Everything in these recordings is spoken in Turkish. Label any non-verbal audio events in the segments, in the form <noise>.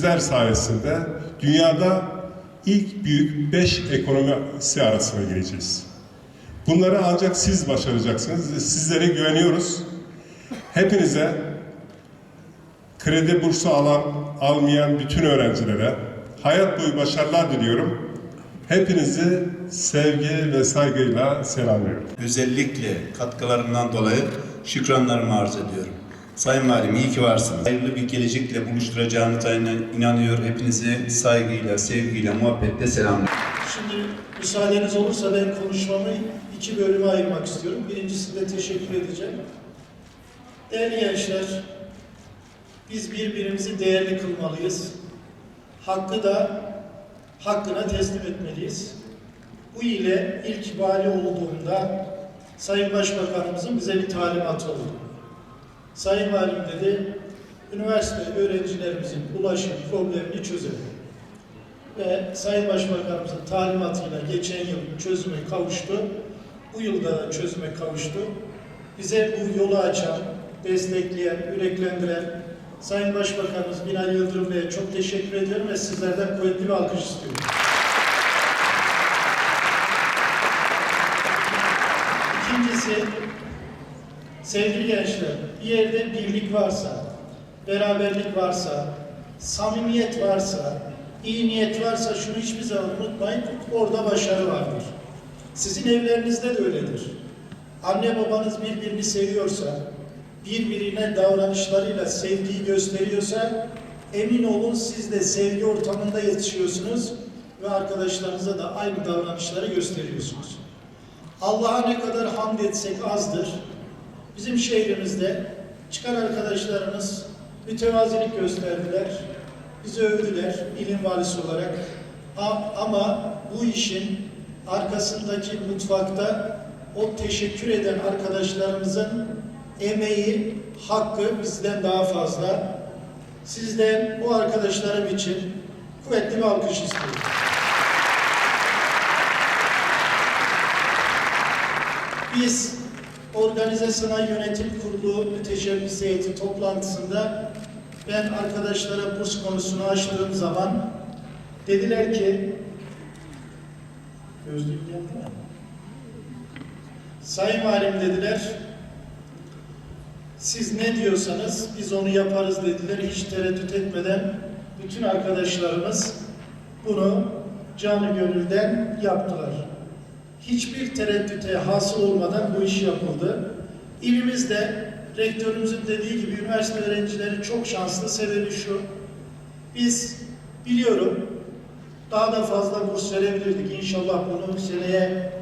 sizler sayesinde dünyada ilk büyük 5 ekonomisi arasına gireceğiz. Bunları ancak siz başaracaksınız. Sizlere güveniyoruz. Hepinize kredi bursu alan, almayan bütün öğrencilere hayat boyu başarılar diliyorum. Hepinizi sevgi ve saygıyla selamlıyorum. Özellikle katkılarından dolayı şükranlarımı arz ediyorum. Sayın Valim iyi ki varsınız. Hayırlı bir gelecekle buluşturacağınıza inan- inanıyor. Hepinizi saygıyla, sevgiyle, muhabbetle selamlıyorum. Şimdi müsaadeniz olursa ben konuşmamı iki bölüme ayırmak istiyorum. Birincisinde teşekkür edeceğim. Değerli gençler, biz birbirimizi değerli kılmalıyız. Hakkı da hakkına teslim etmeliyiz. Bu ile ilk vali olduğumda Sayın Başbakanımızın bize bir talimatı oldu. Sayın Valim dedi, üniversite öğrencilerimizin ulaşım problemini çözelim ve Sayın Başbakanımızın talimatıyla geçen yıl çözüme kavuştu. Bu yılda da çözüme kavuştu. Bize bu yolu açan, destekleyen, yüreklendiren Sayın Başbakanımız Binali Yıldırım Bey'e çok teşekkür ediyorum ve sizlerden kuvvetli bir alkış istiyorum. İkincisi, sevgili gençler, bir yerde birlik varsa, beraberlik varsa, samimiyet varsa, iyi niyet varsa şunu hiçbir zaman unutmayın, orada başarı vardır. Sizin evlerinizde de öyledir. Anne babanız birbirini seviyorsa, birbirine davranışlarıyla sevgiyi gösteriyorsa, emin olun siz de sevgi ortamında yetişiyorsunuz ve arkadaşlarınıza da aynı davranışları gösteriyorsunuz. Allah'a ne kadar hamd etsek azdır. Bizim şehrimizde çıkan arkadaşlarımız mütevazilik gösterdiler. Bizi övdüler ilim valisi olarak. Ama bu işin arkasındaki mutfakta o teşekkür eden arkadaşlarımızın emeği, hakkı bizden daha fazla. Sizden bu arkadaşlarım için kuvvetli bir alkış istiyorum. Biz Organize Sanayi Yönetim Kurulu Müteşebbis Heyeti toplantısında ben arkadaşlara burs konusunu açtığım zaman dediler ki Gözlüğüm geldi mi? Sayın Valim dediler siz ne diyorsanız biz onu yaparız dediler. Hiç tereddüt etmeden bütün arkadaşlarımız bunu canı gönülden yaptılar hiçbir tereddüte hasıl olmadan bu iş yapıldı. İlimizde rektörümüzün dediği gibi üniversite öğrencileri çok şanslı. Sebebi şu, biz biliyorum daha da fazla burs verebilirdik. İnşallah bunu seneye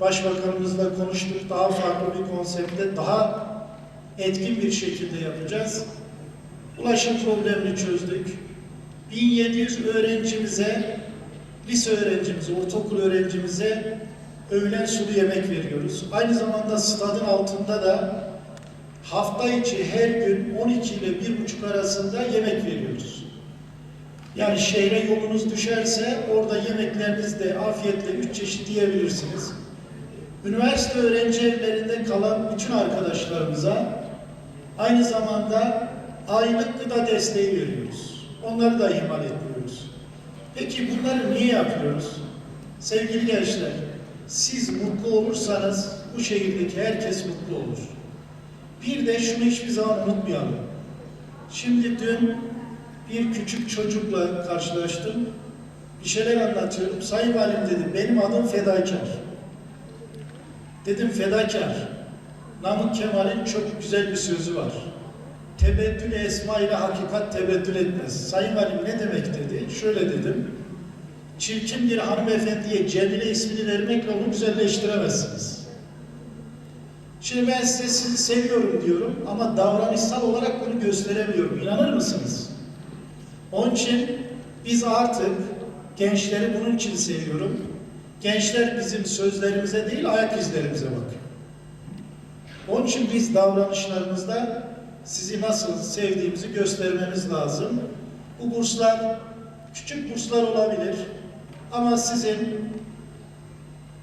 başbakanımızla konuştuk. Daha farklı bir konseptte, daha etkin bir şekilde yapacağız. Ulaşım problemini çözdük. 1700 öğrencimize, lise öğrencimize, ortaokul öğrencimize öğlen sulu yemek veriyoruz. Aynı zamanda stadın altında da hafta içi her gün 12 ile 1.30 arasında yemek veriyoruz. Yani şehre yolunuz düşerse orada yemeklerinizde afiyetle üç çeşit yiyebilirsiniz. Üniversite öğrenci evlerinde kalan bütün arkadaşlarımıza aynı zamanda aylık gıda desteği veriyoruz. Onları da ihmal etmiyoruz. Peki bunları niye yapıyoruz? Sevgili gençler, siz mutlu olursanız bu şehirdeki herkes mutlu olur. Bir de şunu hiçbir zaman unutmayalım. Şimdi dün bir küçük çocukla karşılaştım. Bir şeyler anlatıyorum. Sayın Valim dedim, benim adım fedakar. Dedim fedakar. Namık Kemal'in çok güzel bir sözü var. Tebeddül esma ile hakikat tebeddül etmez. Sayın Valim ne demek dedi? Şöyle dedim. Çirkin bir hanımefendiye Cemile ismini vermekle onu güzelleştiremezsiniz. Şimdi ben size sizi seviyorum diyorum ama davranışsal olarak bunu gösteremiyorum. İnanır mısınız? Onun için biz artık gençleri bunun için seviyorum. Gençler bizim sözlerimize değil ayak izlerimize bakıyor. Onun için biz davranışlarımızda sizi nasıl sevdiğimizi göstermemiz lazım. Bu burslar küçük burslar olabilir ama sizin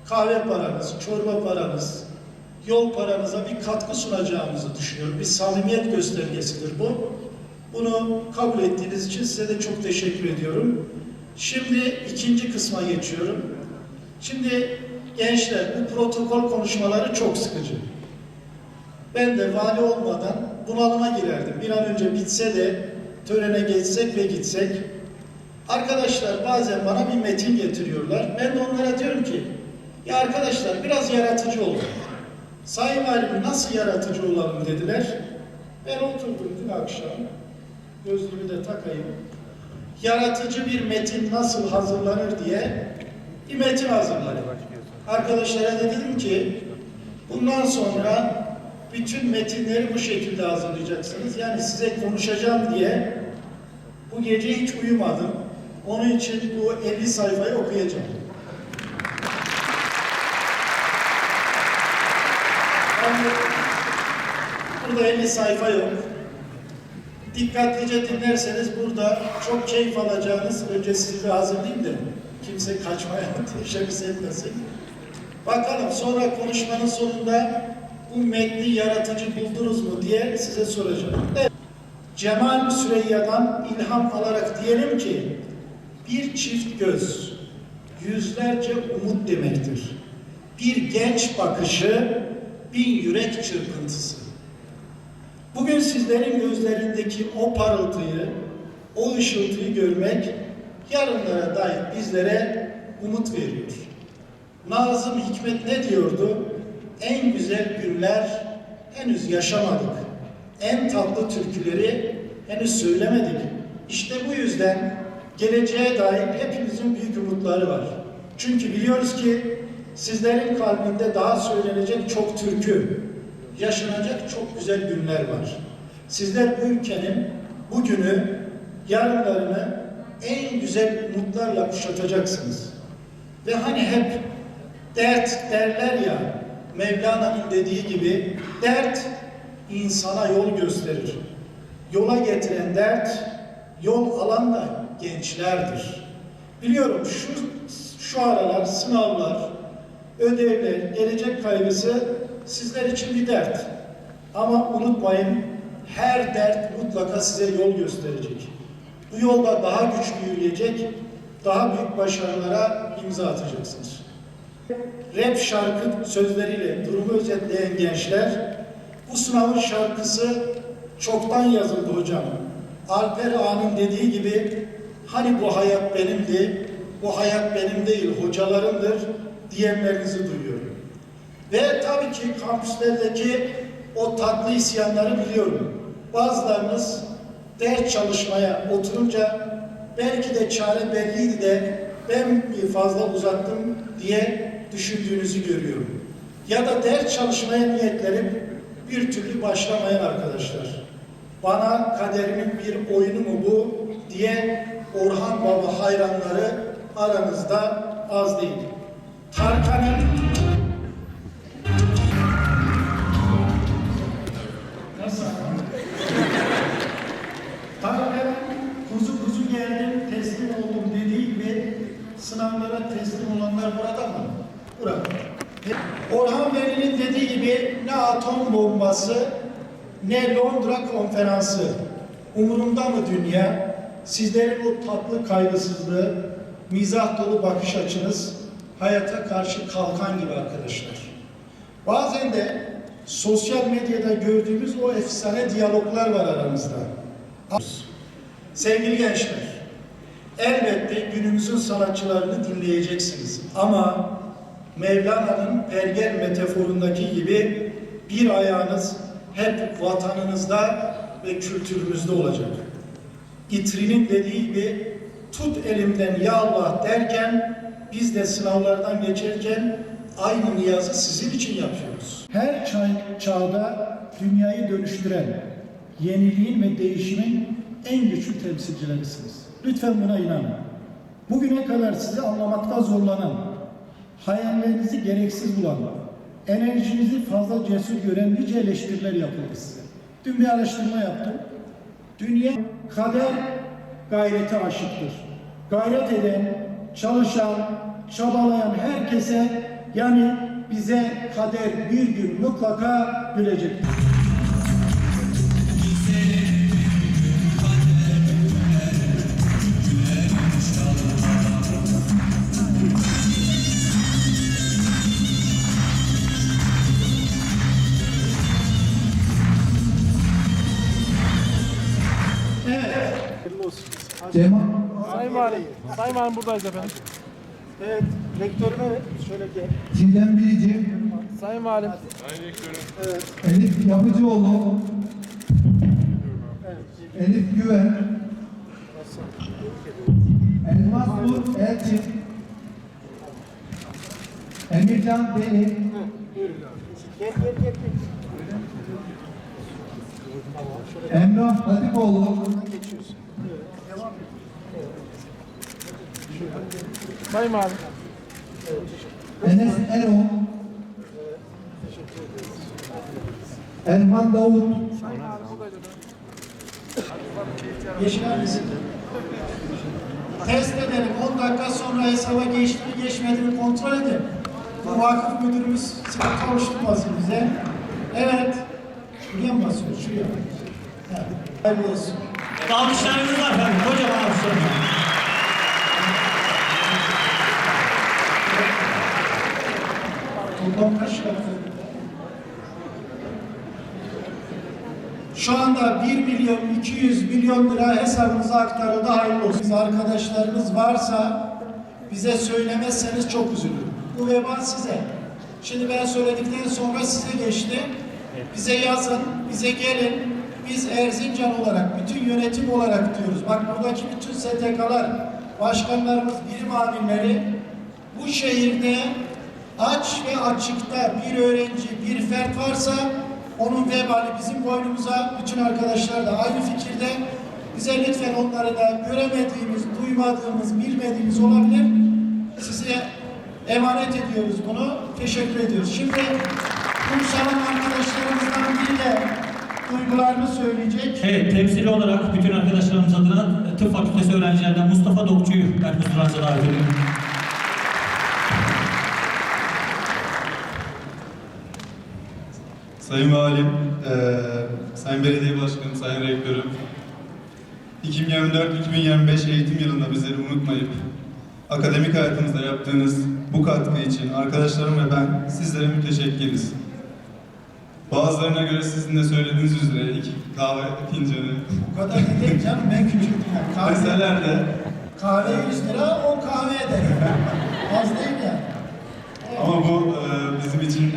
kahve paranız, çorba paranız, yol paranıza bir katkı sunacağımızı düşünüyorum. Bir samimiyet göstergesidir bu. Bunu kabul ettiğiniz için size de çok teşekkür ediyorum. Şimdi ikinci kısma geçiyorum. Şimdi gençler bu protokol konuşmaları çok sıkıcı. Ben de vali olmadan bunalıma girerdim. Bir an önce bitse de törene geçsek ve gitsek. Arkadaşlar bazen bana bir metin getiriyorlar. Ben de onlara diyorum ki ya arkadaşlar biraz yaratıcı olun. Sayın Valim nasıl yaratıcı olalım dediler. Ben oturdum dün akşam. Gözlüğümü de takayım. Yaratıcı bir metin nasıl hazırlanır diye bir metin hazırladım. Arkadaşlara da dedim ki bundan sonra bütün metinleri bu şekilde hazırlayacaksınız. Yani size konuşacağım diye bu gece hiç uyumadım. Onun için bu 50 sayfayı okuyacağım. Yani burada 50 sayfa yok. Dikkatlice dinlerseniz burada çok keyif alacağınız, önce sizi bir hazırlayayım da kimse kaçmaya <laughs> teşebbüs etmesin. Bakalım sonra konuşmanın sonunda bu metni yaratıcı buldunuz mu diye size soracağım. Evet. Cemal Süreyya'dan ilham alarak diyelim ki bir çift göz yüzlerce umut demektir. Bir genç bakışı bin yürek çırpıntısı. Bugün sizlerin gözlerindeki o parıltıyı, o ışıltıyı görmek yarınlara dair bizlere umut veriyor. Nazım Hikmet ne diyordu? En güzel günler henüz yaşamadık. En tatlı türküleri henüz söylemedik. İşte bu yüzden geleceğe dair hepimizin büyük umutları var. Çünkü biliyoruz ki sizlerin kalbinde daha söylenecek çok türkü, yaşanacak çok güzel günler var. Sizler bu ülkenin bugünü, yarınlarını en güzel umutlarla kuşatacaksınız. Ve hani hep dert derler ya, Mevlana'nın dediği gibi, dert insana yol gösterir. Yola getiren dert, yol alan da gençlerdir. Biliyorum şu, şu aralar sınavlar, ödevler, gelecek kaygısı sizler için bir dert. Ama unutmayın, her dert mutlaka size yol gösterecek. Bu yolda daha güçlü yürüyecek, daha büyük başarılara imza atacaksınız. Rap şarkı sözleriyle durumu özetleyen gençler, bu sınavın şarkısı çoktan yazıldı hocam. Alper Ağa'nın dediği gibi, hani bu hayat benimdi, bu hayat benim değil, hocalarındır diyenlerinizi duyuyorum. Ve tabii ki kampüslerdeki o tatlı isyanları biliyorum. Bazılarınız ders çalışmaya oturunca belki de çare belliydi de ben fazla uzattım diye düşündüğünüzü görüyorum. Ya da ders çalışmaya niyetlenip bir türlü başlamayan arkadaşlar. Bana kaderimin bir oyunu mu bu diye Orhan Baba hayranları aranızda az değil. Tarkan'ın Nasıl? Tarkan'ın kuzu kuzu geldim teslim oldum dediği gibi sınavlara teslim olanlar burada mı? Burada. Orhan Veli'nin dediği gibi ne atom bombası ne Londra konferansı. Umurumda mı dünya? Sizlerin o tatlı kaygısızlığı, mizah dolu bakış açınız hayata karşı kalkan gibi arkadaşlar. Bazen de sosyal medyada gördüğümüz o efsane diyaloglar var aramızda. Sevgili gençler, elbette günümüzün sanatçılarını dinleyeceksiniz. Ama Mevlana'nın pergel metaforundaki gibi bir ayağınız hep vatanınızda ve kültürümüzde olacak. İtri'nin dediği gibi tut elimden ya Allah derken biz de sınavlardan geçerken aynı niyazı sizin için yapıyoruz. Her çağ, çağda dünyayı dönüştüren, yeniliğin ve değişimin en güçlü temsilcilerisiniz. Lütfen buna inanın. Bugüne kadar sizi anlamakta zorlanan, hayallerinizi gereksiz bulan, enerjinizi fazla cesur gören nice eleştiriler yapıldı size. Dün bir araştırma yaptım. Dünya kader gayrete aşıktır. Gayret eden, çalışan, çabalayan herkese yani bize kader bir gün mutlaka gülecektir. Sayın Valim, Sayın Valim buradayız efendim. Evet, rektörüme şöyle gel. Çiğdem Bilici, Sayın Valim, Elif Yapıcıoğlu, Elif Güven, Elmas Nur Elçin, Emircan Deli, Gel gel gel. gel. Emrah Hatipoğlu, Geçiyorsun. Evet, devam et. Sayın Valim. Enes Erol, Erman Davut, Yeşil misin? Test edelim. 10 dakika sonra hesaba geçti mi geçmedi mi kontrol edelim. Bu vakıf müdürümüz sıkıntı oluşturmasın bize. Evet. Şuraya mı basıyoruz? Şuraya. Evet. Hayırlı olsun. Alkışlarınız var efendim. Kocaman alkışlarınız. Kaç lira? Şu anda 1 milyon 200 milyon lira hesabınıza aktarıldı. Hayırlı olsun. Arkadaşlarınız varsa bize söylemezseniz çok üzülürüm. Bu veba size. Şimdi ben söyledikten sonra size geçti. Bize yazın, bize gelin. Biz Erzincan olarak, bütün yönetim olarak diyoruz. Bak buradaki bütün STK'lar, başkanlarımız, bilim amirleri bu şehirde aç ve açıkta bir öğrenci, bir fert varsa onun vebali bizim boynumuza, bütün arkadaşlar da aynı fikirde. Bize lütfen onları da göremediğimiz, duymadığımız, bilmediğimiz olabilir. Size emanet ediyoruz bunu. Teşekkür ediyoruz. Şimdi Kumsal'ın arkadaşlarımızdan biri de duygularını söyleyecek. Evet, temsili olarak bütün arkadaşlarımız adına Tıp Fakültesi öğrencilerinden Mustafa Dokçu'yu ben huzurunuza davet ediyorum. Sayın Valim, eee Sayın Belediye Başkanım, Sayın Rektörüm, 2024-2025 eğitim yılında bizleri unutmayıp akademik hayatımızda yaptığınız bu katkı için arkadaşlarım ve ben sizlere müteşekkiriz. Bazılarına göre sizin de söylediğiniz üzere iki kahve fincanı Bu kadar da değil canım ben küçüktüm. Yani. Kahve, deseler de kahve 100 lira, o kahve eder. Az değil yani. Ama bu e,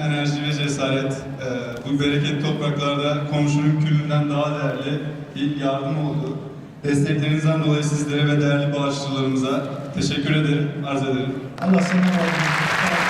enerji ve cesaret. E, bu bereket topraklarda komşunun külünden daha değerli bir yardım oldu. Desteklerinizden dolayı sizlere ve değerli bağışçılarımıza teşekkür ederim, arz ederim. Allah senden razı olsun.